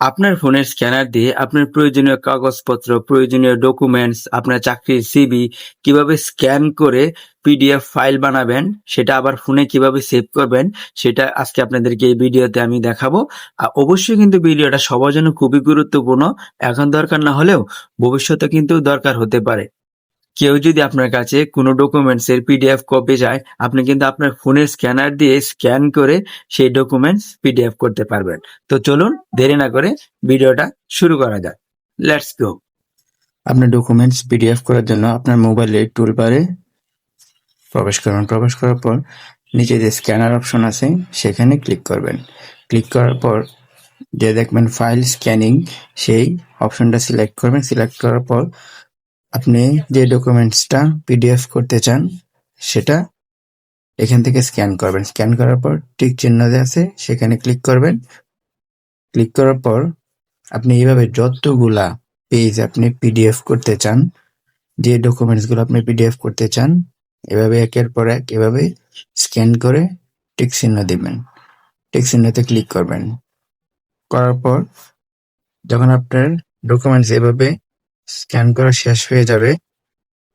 আপনার ফোনের স্ক্যানার দিয়ে আপনার প্রয়োজনীয় কাগজপত্র, প্রয়োজনীয় ডকুমেন্টস, আপনার চাকরির সিবি কীভাবে স্ক্যান করে পিডিএফ ফাইল বানাবেন, সেটা আবার ফোনে কীভাবে সেভ করবেন, সেটা আজকে আপনাদেরকে এই ভিডিওতে আমি দেখাবো। আর অবশ্যই কিন্তু ভিডিওটা সবার জন্য খুবই গুরুত্বপূর্ণ। এখন দরকার না হলেও ভবিষ্যতে কিন্তু দরকার হতে পারে। কেউ যদি আপনার কাছে কোনো ডকুমেন্টস এর পিডিএফ কপি চায়, আপনি কিন্তু আপনার ফোনের স্ক্যানার দিয়ে স্ক্যান করে সেই ডকুমেন্টস পিডিএফ করতে পারবেন। তো চলুন দেরি না করে ভিডিওটা শুরু করা যাক। Let's go. আপনার ডকুমেন্টস পিডিএফ করার জন্য আপনার মোবাইলের টুলবারে প্রবেশ করবেন প্রবেশ করার পর নিচে যে স্ক্যানার অপশন আছে সেখানে ক্লিক করবেন ক্লিক করার পর যে দেখবেন ফাইল স্ক্যানিং সেই অপশনটা সিলেক্ট করবেন সিলেক্ট করার পর আপনি যে ডকুমেন্টসটা পিডিএফ করতে চান, সেটা এখান থেকে স্ক্যান করবেন। স্ক্যান করার পর টিক চিহ্ন যে আছে, সেখানে ক্লিক করবেন। ক্লিক করার পর আপনি এইভাবে যতগুলা পেজ আপনি পিডিএফ করতে চান, যে ডকুমেন্টসগুলো আপনি পিডিএফ করতে চান, এভাবে একের পর এক এভাবে স্ক্যান করে টিক চিহ্ন দিবেন। টিক চিহ্নতে ক্লিক করবেন। করার পর যখন আপনার ডকুমেন্টস এভাবে স্ক্যান করা শেষ হয়ে যাবে,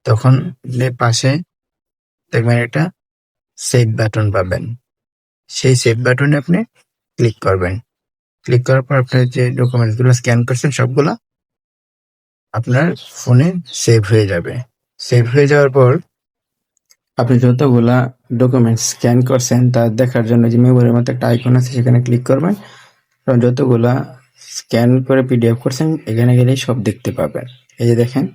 তখন পাশে দেখবেন একটা সেভ বাটন পাবেন। সেই সেভ বাটনে আপনি ক্লিক করবেন। ক্লিক করার পর আপনার যে ডকুমেন্টসগুলো স্ক্যান করছেন, সবগুলা আপনার ফোনে সেভ হয়ে যাবে। সেভ হয়ে যাওয়ার পর আপনি যতগুলা ডকুমেন্টস স্ক্যান করছেন, তা দেখার জন্য যে মেমোরির মতো একটা আইকন আছে, সেখানে ক্লিক করবেন। যতগুলা স্ক্যান করে পিডিএফ করছেন, এখানে গেলেই সব দেখতে পাবেন। এই যে দেখেন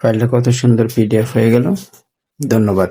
ফাইলটা কত সুন্দর পিডিএফ হয়ে গেল। ধন্যবাদ।